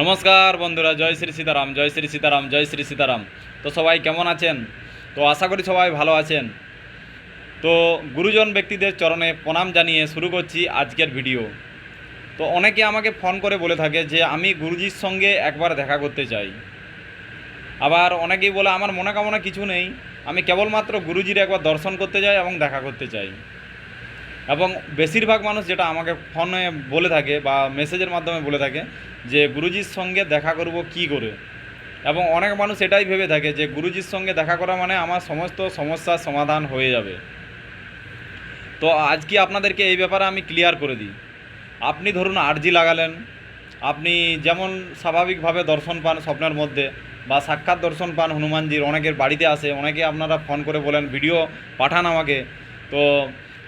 নমস্কার বন্ধুরা, জয় শ্রী সীতারাম, জয় শ্রী সীতারাম, জয় শ্রী সীতারাম। তো সবাই কেমন আছেন? তো আশা করি সবাই ভালো আছেন। তো গুরুজন ব্যক্তিদের চরণে প্রণাম জানিয়ে শুরু করছি আজকের ভিডিও। তো অনেকে আমাকে ফোন করে বলে থাকে যে, আমি গুরুজির সঙ্গে একবার দেখা করতে চাই। আবার অনেকেই বলে, আমার মনে কামনা কিছু নেই। আমি কেবলমাত্র গুরুজির একবার দর্শন করতে চাই এবং দেখা করতে চাই। এবং বেশিরভাগ মানুষ যেটা আমাকে ফোনে বলে থাকে বা মেসেজের মাধ্যমে বলে থাকে যে, গুরুজির সঙ্গে দেখা করব কি করে? এবং অনেক মানুষ এটাই ভেবে থাকে যে, গুরুজির সঙ্গে দেখা করা মানে আমার সমস্ত সমস্যার সমাধান হয়ে যাবে। তো আজকে আপনাদেরকে এই ব্যাপারে আমি ক্লিয়ার করে দিই। আপনি ধরুন আর্জি লাগালেন, আপনি যেমন স্বাভাবিকভাবে দর্শন পান স্বপ্নের মধ্যে বা সাক্ষাৎ দর্শন পান হনুমানজির, অনেকের বাড়িতে আসে, অনেকে আপনারা ফোন করে বলেন, ভিডিও পাঠান আমাকে। তো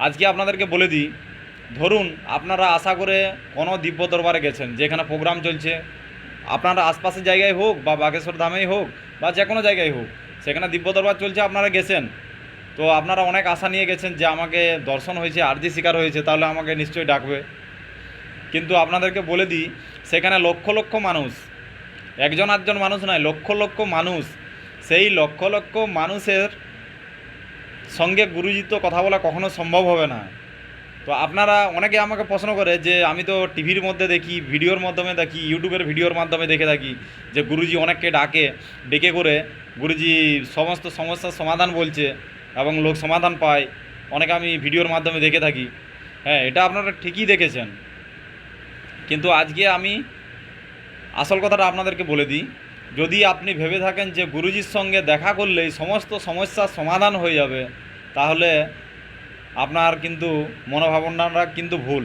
আজকে আপনাদেরকে বলে দিই, ধরুন আপনারা আশা করে কোনো দিব্য দরবারে গেছেন, যেখানে প্রোগ্রাম চলছে, আপনারা আশপাশের জায়গায় হোক বা বাগেশ্বর ধামেই হোক বা যে কোনো জায়গায় হোক, সেখানে দিব্য দরবার চলছে, আপনারা গেছেন। তো আপনারা অনেক আশা নিয়ে গেছেন যে আমাকে দর্শন হয়েছে আরজি শিকার হয়েছে, তাহলে আমাকে নিশ্চয়ই ডাকবে। কিন্তু আপনাদেরকে বলে দিই, সেখানে লক্ষ লক্ষ মানুষ, একজন আধজন মানুষ নয়, লক্ষ লক্ষ মানুষ, সেই লক্ষ লক্ষ মানুষের সঙ্গে গুরুজি তো কথা বলা কখনো সম্ভব হবে না। তো আপনারা অনেকে আমাকে প্রশ্ন করে যে, আমি তো টিভির মধ্যে দেখি, ভিডিওর মাধ্যমে দেখি, ইউটিউবের ভিডিওর মাধ্যমে দেখে থাকি যে, গুরুজি অনেককে ডাকে, ডেকে করে গুরুজি সমস্ত সমস্যার সমাধান বলছে এবং লোক সমাধান পায়। অনেকে আমি ভিডিওর মাধ্যমে দেখে থাকি। হ্যাঁ এটা আপনারা ঠিকই দেখেছেন। কিন্তু আজকে আমি আসল কথাটা আপনাদেরকে বলে দিই। যদি আপনি ভেবে থাকেন যে গুরুজির সঙ্গে দেখা করলেই সমস্ত সমস্যার সমাধান হয়ে যাবে, তাহলে আপনার কিন্তু মনোভাবনাটা কিন্তু ভুল।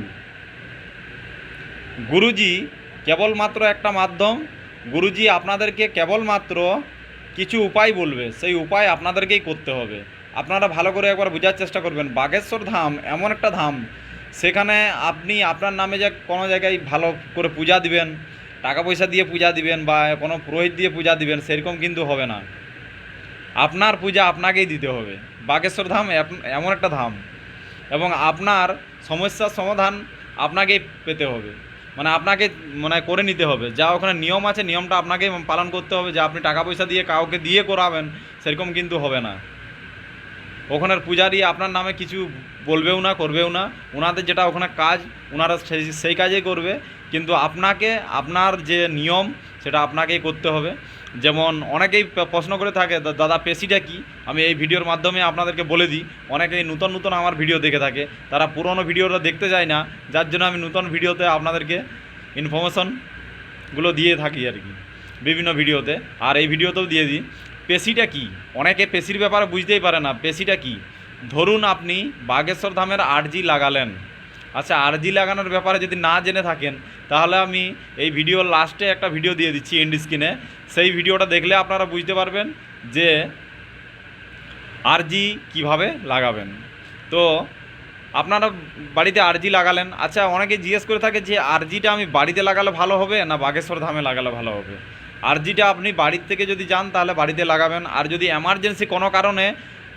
গুরুজি কেবলমাত্র একটা মাধ্যম, গুরুজি আপনাদেরকে কেবলমাত্র কিছু উপায় বলবে, সেই উপায় আপনাদেরকেই করতে হবে। আপনারা ভালো করে একবার বোঝার চেষ্টা করবেন বাগেশ্বর ধাম এমন একটা ধাম, সেখানে আপনি আপনার নামে যে কোনো জায়গায় ভালো করে পূজা দিবেন টাকা পয়সা দিয়ে পূজা দিবেন বা কোনো পুরোহিত দিয়ে পূজা দিবেন, সেরকম কিন্তু হবে না। আপনার পূজা আপনাকেই দিতে হবে। বাগেশ্বর ধাম এমন একটা ধাম। এবং আপনার সমস্যার সমাধান আপনাকেই পেতে হবে। মানে আপনাকে মানে করে নিতে হবে। যা ওখানে নিয়ম আছে, নিয়মটা আপনাকেই পালন করতে হবে যে আপনি টাকা পয়সা দিয়ে কাউকে দিয়ে করাবেন, সেরকম কিন্তু হবে না। ওখানের পূজারি আপনার নামে কিছু বলবেও না, করবেও না। ওনাদের যেটা ওখানে কাজ ওনারা সেই সেই কাজেই করবে। কিন্তু আপনাকে, আপনার যে নিয়ম, সেটা আপনাকেই করতে হবে। যেমন অনেকেই প্রশ্ন করে থাকে, "দা- দাদা পেশিটা কি? আমি এই ভিডিওর মাধ্যমে আপনাদেরকে বলে দিই, অনেকেই নতুন নতুন আমার ভিডিও দেখে থাকে। তারা পুরনো ভিডিওটা দেখতে যায় না, যার জন্য আমি নতুন ভিডিওতে আপনাদেরকে ইনফরমেশনগুলো দিয়ে থাকি আর কি, বিভিন্ন ভিডিওতে। আর এই ভিডিওতেও দিয়ে দিই, পেশিটা কি? অনেকে পেশির ব্যাপারে বুঝতেই পারে না, পেশিটা কি? ধরুন আপনি বাগেশ্বর ধামের আর্জি লাগালেন আচ্ছা আরজি লাগানোর ব্যাপারে যদি না জেনে থাকেন, তাহলে আমি এই ভিডিওর লাস্টে একটা ভিডিও দিয়ে দিচ্ছি এন্ড স্ক্রিনে সেই ভিডিওটা দেখলে আপনারা বুঝতে পারবেন যে আরজি কীভাবে লাগাবেন। তো, আপনারা বাড়িতে আরজি লাগালেন। আচ্ছা অনেকে জিজ্ঞেস করে থাকে যে আরজিটা আমি বাড়িতে লাগালে ভালো হবে না বাগেশ্বর ধামে লাগালে ভালো হবে? আরজিটা আপনি বাড়ির থেকে যদি যান, তাহলে বাড়িতে লাগাবেন। আর যদি এমার্জেন্সি কোনো কারণে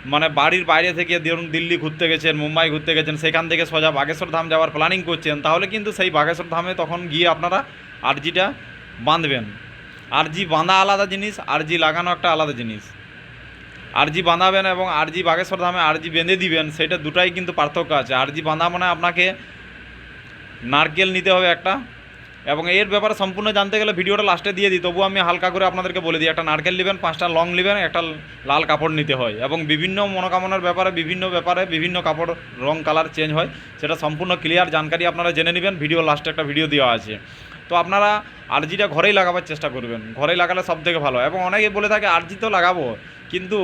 মানে বাড়ির বাইরে থেকে ধরুন দিল্লি ঘুরতে গেছেন, মুম্বাই ঘুরতে গেছেন, সেখান থেকে সোজা বাগেশ্বর ধাম যাওয়ার প্ল্যানিং করছেন, তাহলে কিন্তু সেই বাগেশ্বর ধামে তখন গিয়ে আপনারা আরজিটা বাঁধবেন। আরজি বাঁধা আলাদা জিনিস, আরজি লাগানো একটা আলাদা জিনিস। আরজি বাঁধাবেন এবং আরজি বাগেশ্বর ধামে আরজি বেঁধে দিবেন, সেটা দুটাই কিন্তু পার্থক্য আছে। আরজি বাঁধা মানে আপনাকে নারকেল নিতে হবে একটা এবং এর ব্যাপারে সম্পূর্ণ জানতে গেলে ভিডিওটা লাস্টে দিয়ে দিই। তবু আমি হালকা করে আপনাদেরকে বলে দিই, একটা নারকেল নেবেন, পাঁচটা লং নেবেন, একটা লাল কাপড় নিতে হয় এবং বিভিন্ন মনোকামনার ব্যাপারে, বিভিন্ন ব্যাপারে বিভিন্ন কাপড় রং কালার চেঞ্জ হয়, সেটা সম্পূর্ণ ক্লিয়ার জানকারি আপনারা জেনে নেবেন ভিডিও লাস্টে একটা ভিডিও দেওয়া আছে। তো আপনারা আরজিটা ঘরেই লাগাবার চেষ্টা করবেন, ঘরেই লাগালে সব থেকে ভালো এবং অনেকে বলে থাকে, আরজি তো লাগাবো, কিন্তু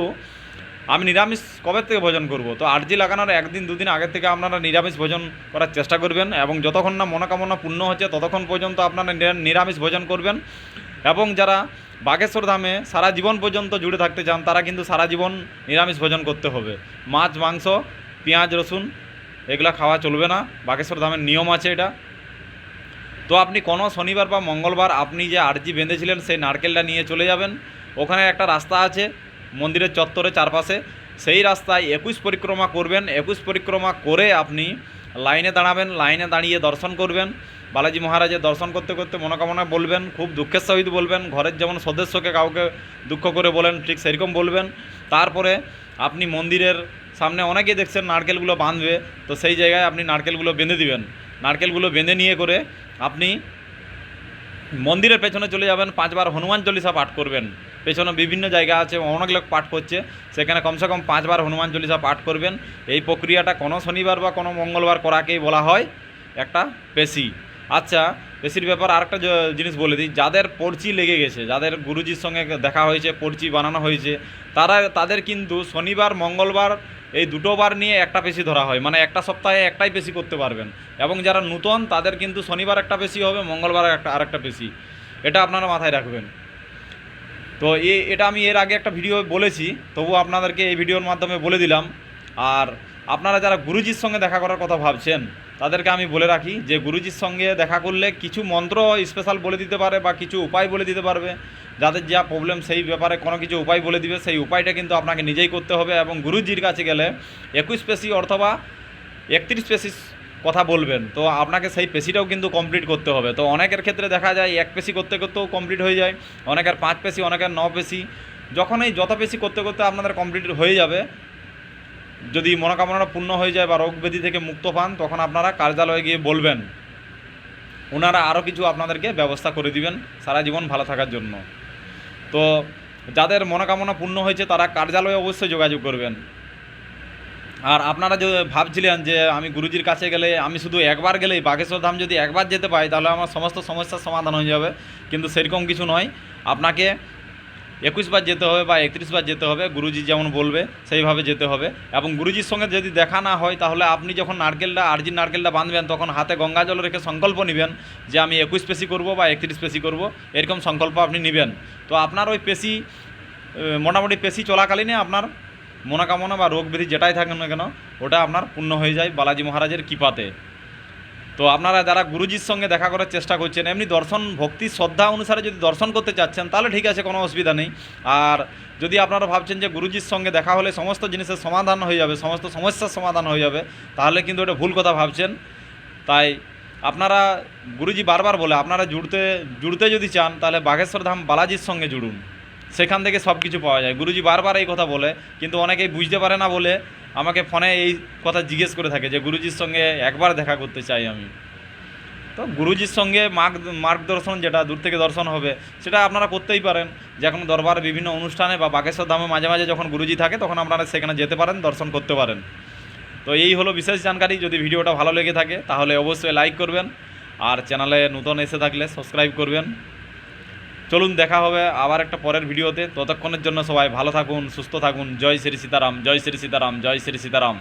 আমি নিরামিষ কবে থেকে ভোজন করব? তো আরজি লাগানোর একদিন, দুদিন আগে থেকে আপনারা নিরামিষ ভোজন করার চেষ্টা করবেন এবং যতক্ষণ না মনোকামনা পূর্ণ হচ্ছে, ততক্ষণ পর্যন্ত আপনারা নিরামিষ ভোজন করবেন। এবং যারা বাগেশ্বর ধামে সারা জীবন পর্যন্ত জুড়ে থাকতে চান, তারা কিন্তু সারা জীবন নিরামিষ ভোজন করতে হবে। মাছ, মাংস, পেঁয়াজ, রসুন, এগুলা খাওয়া চলবে না। বাগেশ্বর ধামের নিয়ম আছে এটা। তো আপনি কোনো শনিবার বা মঙ্গলবার আপনি যে আর্জি বেঁধেছিলেন, সেই নারকেলটা নিয়ে চলে যাবেন। ওখানে একটা রাস্তা আছে মন্দিরের চত্বরে চারপাশে, সেই রাস্তায় একুশ পরিক্রমা করবেন। একুশ পরিক্রমা করে আপনি লাইনে দাঁড়াবেন, লাইনে দাঁড়িয়ে দর্শন করবেন। বালাজি মহারাজের দর্শন করতে করতে মনোকামনা বলবেন, খুব দুঃখের সহিত বলবেন, ঘরের যেমন সদস্যকে কাউকে দুঃখ করে বলেন, ঠিক সেরকম বলবেন। তারপরে আপনি মন্দিরের সামনে অনেকেই দেখছেন নারকেলগুলো বাঁধবে, তো সেই জায়গায় আপনি নারকেলগুলো বেঁধে দিবেন। নারকেলগুলো বেঁধে নিয়ে করে আপনি মন্দিরের পেছনে চলে যাবেন, পাঁচবার হনুমান চল্লিশা পাঠ করবেন। পেছনে বিভিন্ন জায়গা আছে অনেক লোক পাঠ করছে। সেখানে কমসে কম পাঁচবার হনুমান চল্লিশা পাঠ করবেন। এই প্রক্রিয়াটা কোনো শনিবার বা কোনো মঙ্গলবার করাকেই বলা হয় একটা পেশি। আচ্ছা পেশির ব্যাপার আরেকটা জিনিস বলে দিই, যাদের পড়চি লেগে গেছে, যাদের গুরুজির সঙ্গে দেখা হয়েছে, পড়চি বানানো হয়েছে, তারা, তাদের কিন্তু শনিবার, মঙ্গলবার এই দুটো বার নিয়ে একটা পেশি ধরা হয়। মানে একটা সপ্তাহে একটাই পেশি করতে পারবেন। এবং যারা নূতন, তাদের কিন্তু শনিবার একটা পেশি হবে, মঙ্গলবার একটা, আরেকটা পেশি। এটা আপনারা মাথায় রাখবেন। তো এ, এটা আমি এর আগে একটা ভিডিও বলেছি, তবু আপনাদেরকে এই ভিডিওর মাধ্যমে বলে দিলাম। আর আপনারা যারা গুরুজির সঙ্গে দেখা করার কথা ভাবছেন তাদেরকে আমি বলে রাখি যে গুরুজির সঙ্গে দেখা করলে কিছু মন্ত্র স্পেশাল বলে দিতে পারে বা কিছু উপায় বলে দিতে পারবে। যাদের যা প্রবলেম সেই ব্যাপারে কোনো কিছু উপায় বলে দিবে, সেই উপায়টা কিন্তু আপনাকে নিজেই করতে হবে এবং গুরুজির কাছে গেলে একুশ পেশি অথবা একত্রিশ পেশি কথা বলবেন। তো আপনাকে সেই পেশিটাও কিন্তু কমপ্লিট করতে হবে। তো অনেকের ক্ষেত্রে দেখা যায় এক পেশি করতে করতেও কমপ্লিট হয়ে যায়, অনেকের পাঁচ পেশি অনেকের ন পেশি যখন এই যত পেশি করতে করতে আপনাদের কমপ্লিট হয়ে যাবে যদি মনোকামনাটা পূর্ণ হয়ে যায় বা রোগ ব্যাধি থেকে মুক্ত পান, তখন আপনারা কার্যালয়ে গিয়ে বলবেন। ওনারা আরও কিছু আপনাদেরকে ব্যবস্থা করে দিবেন। সারা জীবন ভালো থাকার জন্য। তো যাদের মনোকামনা পূর্ণ হয়েছে, তারা কার্যালয়ে অবশ্যই যোগাযোগ করবেন। আর আপনারা যে ভাবছিলেন যে আমি গুরুজির কাছে গেলে, আমি শুধু একবার গেলেই বাঘেশ্বর ধাম যদি একবার যেতে পাই, তাহলে আমার সমস্ত সমস্যার সমাধান হয়ে যাবে। কিন্তু সেরকম কিছু নয়। আপনাকে একুশ বার যেতে হবে বা একত্রিশ বার যেতে হবে, গুরুজি যেমন বলবে, সেইভাবে যেতে হবে। এবং গুরুজির সঙ্গে যদি দেখা না হয়, তাহলে আপনি যখন নারকেলটা আরজির নারকেলটা বাঁধবেন, তখন হাতে গঙ্গা জল রেখে সংকল্প নেবেন যে আমি একুশ পেশি করব বা একত্রিশ পেশি করব। এরকম সংকল্প আপনি নেবেন। তো আপনার ওই পেশি মোটামুটি পেশি চলাকালীনে আপনার মনোকামনা বা রোগ ব্যাধি যেটাই থাকেন না কেন, ওটা আপনার পূর্ণ হয়ে যায় বালাজি মহারাজের কৃপাতে। তো আপনারা যারা গুরুজির সঙ্গে দেখা করার চেষ্টা করছেন, এমনি দর্শন, ভক্তি, শ্রদ্ধা অনুসারে যদি দর্শন করতে চাচ্ছেন, তাহলে ঠিক আছে, কোনো অসুবিধা নেই। আর যদি আপনারা ভাবছেন যে গুরুজির সঙ্গে দেখা হলে সমস্ত জিনিসের সমাধান হয়ে যাবে, সমস্ত সমস্যার সমাধান হয়ে যাবে, তাহলে কিন্তু এটা ভুল কথা ভাবছেন। তাই আপনারা গুরুজি বারবার বলে, আপনারা জুড়তে জুড়তে যদি চান, তাহলে বাঘেশ্বর ধাম বালাজির সঙ্গে জুড়ুন। সেখান থেকে সব কিছু পাওয়া যায়। গুরুজি বারবার এই কথা বলে, কিন্তু অনেকেই বুঝতে পারে না বলে আমাকে ফোনে এই কথা জিজ্ঞেস করে থাকে যে গুরুজির সঙ্গে একবার দেখা করতে চাই আমি। তো গুরুজির সঙ্গে মার্গ, মার্গদর্শন যেটা, দূর থেকে দর্শন হবে, সেটা আপনারা করতেই পারেন। যে যখন দরবার বিভিন্ন অনুষ্ঠানে বা বাগেশ্বর ধামে মাঝে মাঝে যখন গুরুজি থাকে, তখন আপনারা সেখানে যেতে পারেন, দর্শন করতে পারেন। তো এই হলো বিশেষ জানকারি। যদি ভিডিওটা ভালো লেগে থাকে, তাহলে অবশ্যই লাইক করবেন। আর চ্যানেলে নতুন এসে থাকলে সাবস্ক্রাইব করবেন। চলুন, দেখা হবে আবার একটা পরের ভিডিওতে। ততক্ষণের জন্য সবাই ভালো থাকুন, সুস্থ থাকুন। জয় শ্রী সীতারাম, জয় শ্রী সীতারাম, জয় শ্রী সীতারাম।